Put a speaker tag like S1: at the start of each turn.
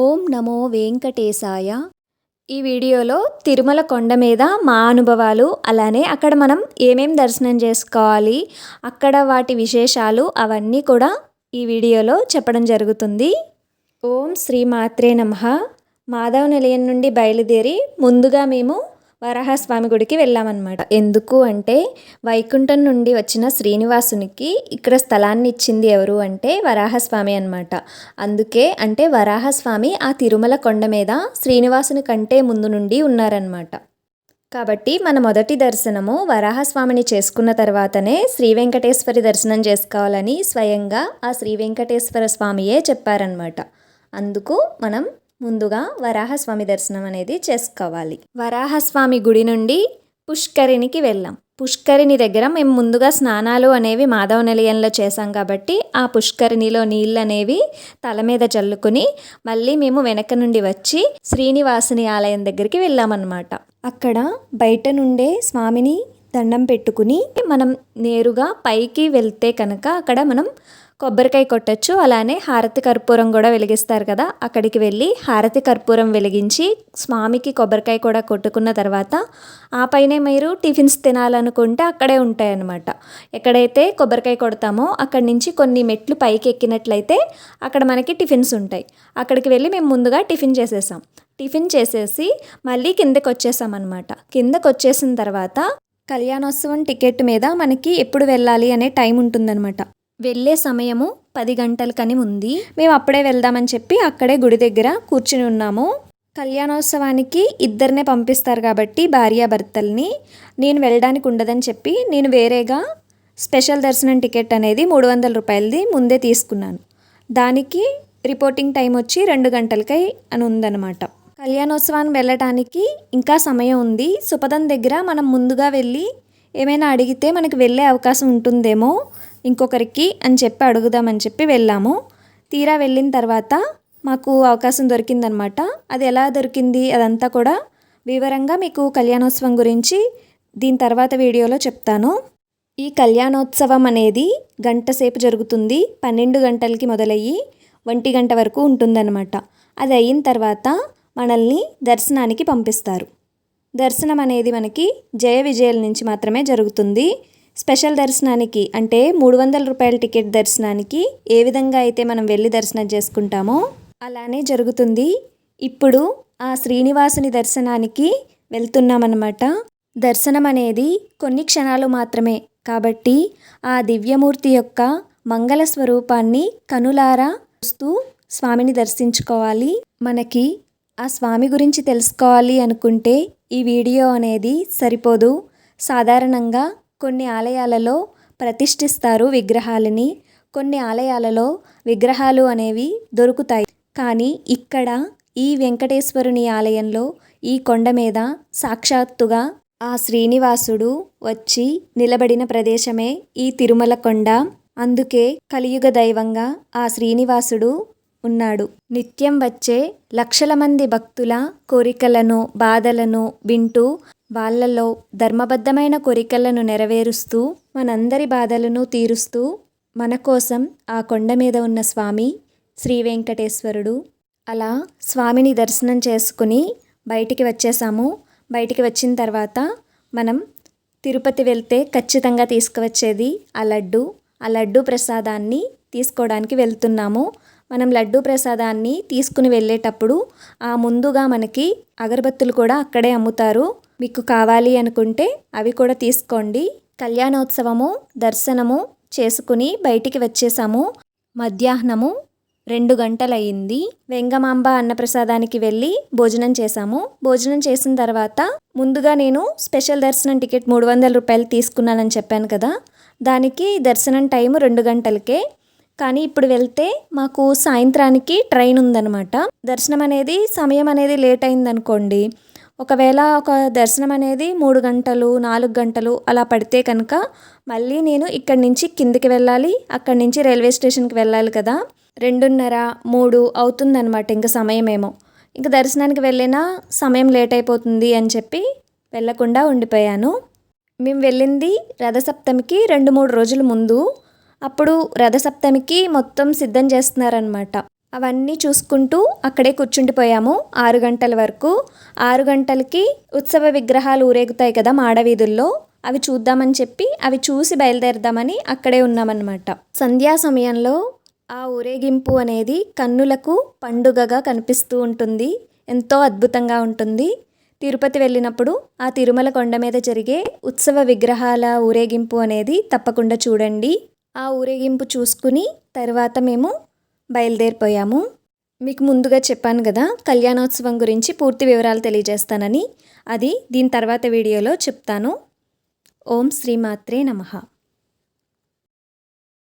S1: ఓం నమో వెంకటేశాయ. ఈ వీడియోలో తిరుమల కొండ మీద మా అనుభవాలు అలానే అక్కడ మనం ఏమేం దర్శనం చేసుకోవాలి అక్కడ వాటి విశేషాలు అవన్నీ కూడా ఈ వీడియోలో చెప్పడం జరుగుతుంది. ఓం శ్రీ మాత్రే నమః. మాధవ నిలయం నుండి బయలుదేరి ముందుగా మేము వరాహస్వామి గుడికి వెళ్ళామన్నమాట. ఎందుకు అంటే వైకుంఠం నుండి వచ్చిన శ్రీనివాసునికి ఇక్కడ స్థలాన్ని ఇచ్చింది ఎవరు అంటే వరాహస్వామి అనమాట అందుకే అంటే వరాహస్వామి ఆ తిరుమల కొండ మీద శ్రీనివాసుని కంటే ముందు నుండి ఉన్నారనమాట కాబట్టి మన మొదటి దర్శనము వరాహస్వామిని చేసుకున్న తర్వాతనే శ్రీ వెంకటేశ్వరి దర్శనం చేసుకోవాలని స్వయంగా ఆ శ్రీ వెంకటేశ్వర స్వామియే చెప్పారనమాట అందుకు మనం ముందుగా వరాహస్వామి దర్శనం అనేది చేసుకోవాలి. వరాహస్వామి గుడి నుండి పుష్కరిణికి వెళ్ళాం. పుష్కరిణి దగ్గర మేము ముందుగా స్నానాలు అనేవి మాధవ నిలయంలో చేసాం కాబట్టి ఆ పుష్కరిణిలో నీళ్ళు అనేవి తల మీద చల్లుకుని మళ్ళీ మేము వెనక నుండి వచ్చి శ్రీనివాసుని ఆలయం దగ్గరికి వెళ్ళామన్నమాట. అక్కడ బయట నుండే స్వామిని దండం పెట్టుకుని మనం నేరుగా పైకి వెళ్తే కనుక అక్కడ మనం కొబ్బరికాయ కొట్టచ్చు అలానే హారతి కర్పూరం కూడా వెలిగిస్తారు కదా. అక్కడికి వెళ్ళి హారతి కర్పూరం వెలిగించి స్వామికి కొబ్బరికాయ కూడా కొట్టుకున్న తర్వాత ఆ పైనే మీరు టిఫిన్స్ తినాలనుకుంటే అక్కడే ఉంటాయన్నమాట. ఎక్కడైతే కొబ్బరికాయ కొడతామో అక్కడి నుంచి కొన్ని మెట్లు పైకి ఎక్కినట్లయితే అక్కడ మనకి టిఫిన్స్ ఉంటాయి. అక్కడికి వెళ్ళి మేము ముందుగా టిఫిన్ చేసేసాం. టిఫిన్ చేసేసి మళ్ళీ కిందకి వచ్చేసామన్నమాట. కిందకు వచ్చేసిన తర్వాత కళ్యాణోత్సవం టికెట్ మీద మనకి ఎప్పుడు వెళ్ళాలి అనే టైం ఉంటుందన్నమాట. వెళ్ళే సమయము పది గంటలకని ఉంది. మేము అప్పుడే వెళ్దామని చెప్పి అక్కడే గుడి దగ్గర కూర్చుని ఉన్నాము. కళ్యాణోత్సవానికి ఇద్దరినే పంపిస్తారు కాబట్టి భార్యాభర్తల్ని నేను వెళ్ళడానికి ఉండదని చెప్పి నేను వేరేగా స్పెషల్ దర్శనం టికెట్ అనేది మూడు వందల రూపాయలది ముందే తీసుకున్నాను. దానికి రిపోర్టింగ్ టైం వచ్చి రెండు గంటలకై అని ఉందన్నమాట. కళ్యాణోత్సవాన్ని వెళ్ళటానికి ఇంకా సమయం ఉంది. సుపదం దగ్గర మనం ముందుగా వెళ్ళి ఏమైనా అడిగితే మనకి వెళ్ళే అవకాశం ఉంటుందేమో ఇంకొకరికి అని చెప్పి అడుగుదామని చెప్పి వెళ్ళాము. తీరా వెళ్ళిన తర్వాత మాకు అవకాశం దొరికిందనమాట. అది ఎలా దొరికింది అదంతా కూడా వివరంగా మీకు కళ్యాణోత్సవం గురించి దీని తర్వాత వీడియోలో చెప్తాను. ఈ కళ్యాణోత్సవం అనేది గంట సేపు జరుగుతుంది. పన్నెండు గంటలకి మొదలయ్యి ఒంటి గంట వరకు ఉంటుందన్నమాట అది అయిన తర్వాత మనల్ని దర్శనానికి పంపిస్తారు. దర్శనం అనేది మనకి జయ విజయాల నుంచి మాత్రమే జరుగుతుంది. స్పెషల్ దర్శనానికి అంటే మూడు వందల రూపాయల టికెట్ దర్శనానికి ఏ విధంగా అయితే మనం వెళ్ళి దర్శనం చేసుకుంటామో అలానే జరుగుతుంది. ఇప్పుడు ఆ శ్రీనివాసుని దర్శనానికి వెళ్తున్నామన్నమాట. దర్శనం అనేది కొన్ని క్షణాలు మాత్రమే కాబట్టి ఆ దివ్యమూర్తి యొక్క మంగళ స్వరూపాన్ని కనులారా చూస్తూ స్వామిని దర్శించుకోవాలి. మనకి ఆ స్వామి గురించి తెలుసుకోవాలి అనుకుంటే ఈ వీడియో అనేది సరిపోదు. సాధారణంగా కొన్ని ఆలయాలలో ప్రతిష్ఠిస్తారు విగ్రహాలని. కొన్ని ఆలయాలలో విగ్రహాలు అనేవి దొరుకుతాయి. కానీ ఇక్కడ ఈ వెంకటేశ్వరుని ఆలయంలో ఈ కొండ మీద సాక్షాత్తుగా ఆ శ్రీనివాసుడు వచ్చి నిలబడిన ప్రదేశమే ఈ తిరుమల కొండ. అందుకే కలియుగ దైవంగా ఆ శ్రీనివాసుడు ఉన్నాడు. నిత్యం వచ్చే లక్షల మంది భక్తుల కోరికలను బాధలను వింటూ వాళ్ళలో ధర్మబద్ధమైన కోరికలను నెరవేరుస్తూ మనందరి బాధలను తీరుస్తూ మన కోసం ఆ కొండ మీద ఉన్న స్వామి శ్రీ వెంకటేశ్వరుడు అలా స్వామిని దర్శనం చేసుకుని బయటికి వచ్చేసాము. బయటికి వచ్చిన తర్వాత మనం తిరుపతి వెళ్తే ఖచ్చితంగా తీసుకువచ్చేది ఆ లడ్డు. ఆ లడ్డు ప్రసాదాన్ని తీసుకోవడానికి వెళ్తున్నాము. మనం లడ్డు ప్రసాదాన్ని తీసుకుని వెళ్ళేటప్పుడు ఆ ముందుగా మనకి అగరబత్తులు కూడా అక్కడే అమ్ముతారు. మీకు కావాలి అనుకుంటే అవి కూడా తీసుకోండి. కళ్యాణోత్సవము దర్శనము చేసుకుని బయటికి వచ్చేసాము. మధ్యాహ్నము రెండు గంటలయ్యింది. వెంగమాంబ అన్నప్రసాదానికి వెళ్ళి భోజనం చేశాము. భోజనం చేసిన తర్వాత ముందుగా నేను స్పెషల్ దర్శనం టికెట్ మూడు వందల రూపాయలు తీసుకున్నానని చెప్పాను కదా. దానికి దర్శనం టైం రెండు గంటలకే. కానీ ఇప్పుడు వెళ్తే మాకు సాయంత్రానికి ట్రైన్ ఉందన్నమాట. దర్శనం అనేది సమయం అనేది లేట్ అయిందనుకోండి. ఒకవేళ ఒక దర్శనం అనేది మూడు గంటలు నాలుగు గంటలు అలా పడితే కనుక మళ్ళీ నేను ఇక్కడి నుంచి కిందికి వెళ్ళాలి అక్కడి నుంచి రైల్వే స్టేషన్కి వెళ్ళాలి కదా. రెండున్నర మూడు అవుతుందన్నమాట ఇంకా సమయమేమో. ఇంకా దర్శనానికి వెళ్ళినా సమయం లేట్ అయిపోతుంది అని చెప్పి వెళ్ళకుండా ఉండిపోయాను. మేము వెళ్ళింది రథసప్తమికి రెండు మూడు రోజుల ముందు. అప్పుడు రథసప్తమికి మొత్తం సిద్ధం చేస్తున్నారనమాట అవన్నీ చూసుకుంటూ అక్కడే కూర్చుండిపోయాము. ఆరు గంటల వరకు. ఆరు గంటలకి ఉత్సవ విగ్రహాలు ఊరేగుతాయి కదా మాడవీధుల్లో. అవి చూద్దామని చెప్పి అవి చూసి బయలుదేరదామని అక్కడే ఉన్నామన్నమాట. సంధ్యా సమయంలో ఆ ఊరేగింపు అనేది కన్నులకు పండుగగా కనిపిస్తూ ఉంటుంది. ఎంతో అద్భుతంగా ఉంటుంది. తిరుపతి వెళ్ళినప్పుడు ఆ తిరుమల కొండ మీద జరిగే ఉత్సవ విగ్రహాల ఊరేగింపు అనేది తప్పకుండా చూడండి. ఆ ఊరేగింపు చూసుకుని తర్వాత మేము బయలుదేరిపోయాము. మీకు ముందుగా చెప్పాను కదా కళ్యాణోత్సవం గురించి పూర్తి వివరాలు తెలియజేస్తానని. అది దీని తర్వాత వీడియోలో చెప్తాను. ఓం శ్రీమాత్రే నమః.